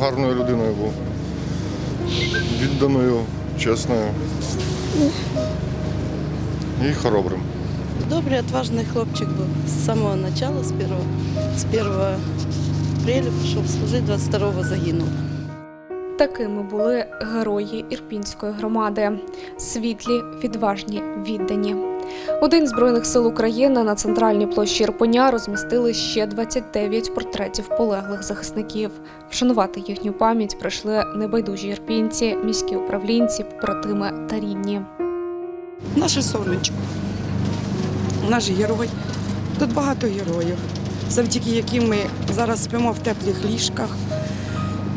гарною людиною був. Відданою, чесною. І хоробрим. Добрый, отважный хлопчик был. С самого начала, с первого, с 1 апреля пошел служить, 22-го загинул. Такими були герої Ірпінської громади. Світлі, відважні, віддані. День Збройних сил України на центральній площі Ірпеня розмістили ще 29 портретів полеглих захисників. Вшанувати їхню пам'ять прийшли небайдужі ірпінці, міські управлінці, побратими та рідні. Наше сонечко, наш герой. Тут багато героїв, завдяки яким ми зараз спимо в теплих ліжках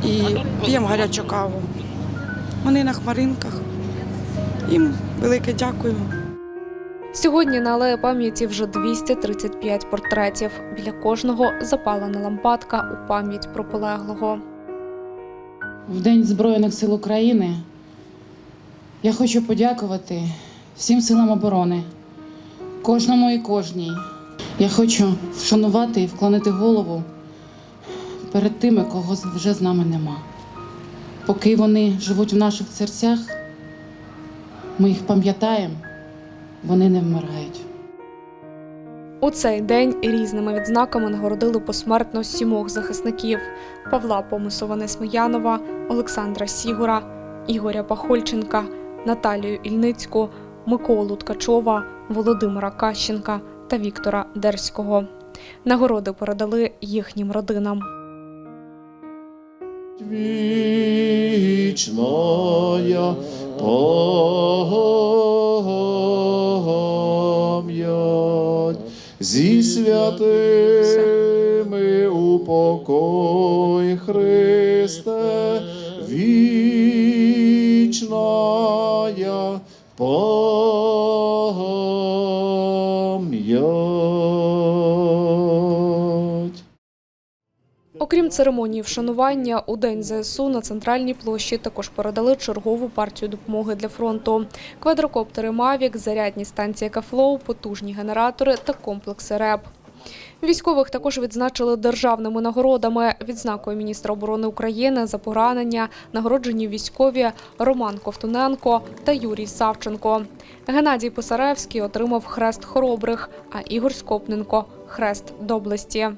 і п'ємо гарячу каву. Вони на хмаринках. Їм велике дякую. Сьогодні на алеї пам'яті вже 235 портретів. Біля кожного запалена лампадка у пам'ять про полеглого. В День Збройних сил України я хочу подякувати всім силам оборони, кожному і кожній. Я хочу вшанувати і вклонити голову перед тими, кого вже з нами нема. Поки вони живуть в наших серцях, ми їх пам'ятаємо, вони не вмирають. У цей день різними відзнаками нагородили посмертно сімох захисників: Павла Помисова Несміянова, Олександра Сігура, Ігоря Пахольченка, Наталію Ільницьку, Миколу Ткачова, Володимира Кащенка та Віктора Дерського. Нагороди передали їхнім родинам. Вічная святими упокой Христе, вічна пам'ять. Окрім церемонії вшанування, у день ЗСУ на центральній площі також передали чергову партію допомоги для фронту: квадрокоптери Мавік, зарядні станції Кафлоу, потужні генератори та комплекси РЕБ. Військових також відзначили державними нагородами. Відзнакою міністра оборони України за поранення нагороджені військові Роман Ковтуненко та Юрій Савченко. Геннадій Писаревський отримав хрест хоробрих, а Ігор Скопненко хрест доблесті.